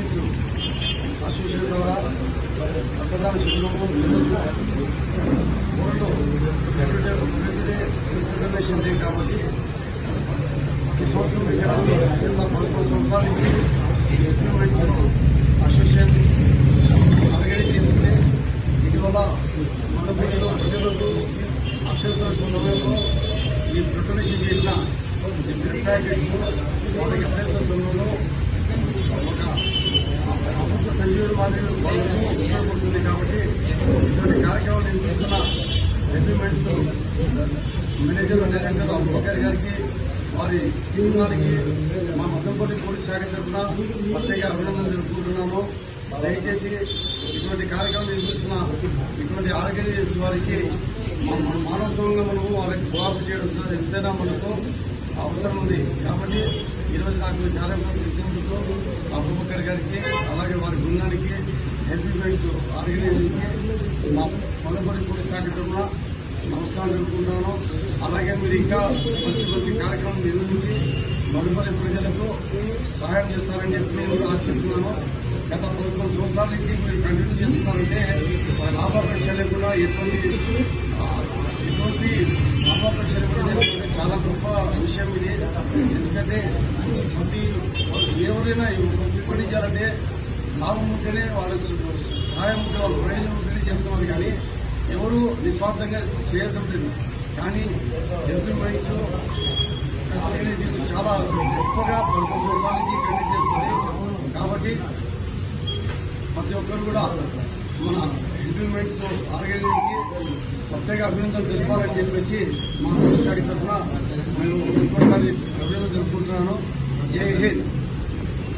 Employments association ద్వారా రక్తదాన శిబిరము court recognition day కాబట్టి ఈ సంవత్సరం ఇక్కడ కింద పదకొండు సంవత్సరాల నుంచి ఈ ఎంప్లాయ్మెంట్స్ అసోసియేషన్ ఆర్గనైజ్ చేసుకుని ఇటీవల మన పిల్లలు ప్రజలకు అత్యవసర సమయంలో ఈ ప్రిపరేషన్ చేసిన ఈ ప్యాకెట్ వాళ్ళకి అత్యవసర సమయంలో సంజీవుల మాదిరి కాబట్టి ఇటువంటి కార్యక్రమాలు నేను చూస్తున్న ఎంప్లిమెంట్స్ మేనేజర్ డైరెక్టర్ అబుబకర్ గారికి వారి బృందానికి మా మద్దంపల్లి పోలీస్ శాఖ తరఫున ప్రత్యేక అభినందనలు తెలుపుకుంటున్నాను దయచేసి ఇటువంటి కార్యక్రమం నిర్వహిస్తున్న ఇటువంటి ఆర్గనైజర్స్ వారికి మన మానవత్వంగా మనము వారికి కోఆపరేట్ చేయడం ఎంతైనా మనకు అవసరం ఉంది కాబట్టి ఈరోజు నాకు చాలా కార్యక్రమం ఇచ్చినందుకు అబూబకర్ గారికి బృందానికి హెల్పీ ఫ్రెండ్స్ ఆర్గనైజేషన్కి మా పొలపల్లి పోలీస్ శాఖ తరఫున నమస్కారం తెలుపుకుంటున్నాను అలాగే మీరు ఇంకా మంచి మంచి కార్యక్రమం నిర్వహించి మనుపల్లి ప్రజలకు సహాయం చేస్తారని చెప్పి నేను ఆశిస్తున్నాను. గత పదకొండు సంవత్సరాల నుంచి మీరు కంటిన్యూ చేస్తున్నారంటే లాభాపేక్ష లేకుండా ఎటువంటి ఎటువంటి లాభాపేక్ష లేకుండా చాలా గొప్ప విషయం ఇది. ఎందుకంటే ప్రతి ఎవరైనా పని చేయాలంటే లాభం ఉంటేనే వాళ్ళ సహాయం ఉంటే వాళ్ళ ప్రయోజనం ఉంటేనే చేస్తున్నారు కానీ ఎవరు నిస్వార్థంగా చేయడం లేదు కానీ ఎంపీ వయసు చాలా గొప్పగా పదకొండు సంవత్సరాల నుంచి కండక్ట్ చేస్తుంది కాబట్టి ప్రతి ఒక్కరు కూడా మన ఇంప్లిమెంట్స్ ఆర్గనైజేషన్కి ప్రత్యేక అభినందనలు తెలపాలని చెప్పేసి మా పోలీస్ శాఖ తరఫున మేము ఇంకోసారి అభినందనలు తెలుపుకుంటున్నాను. జై హింద్.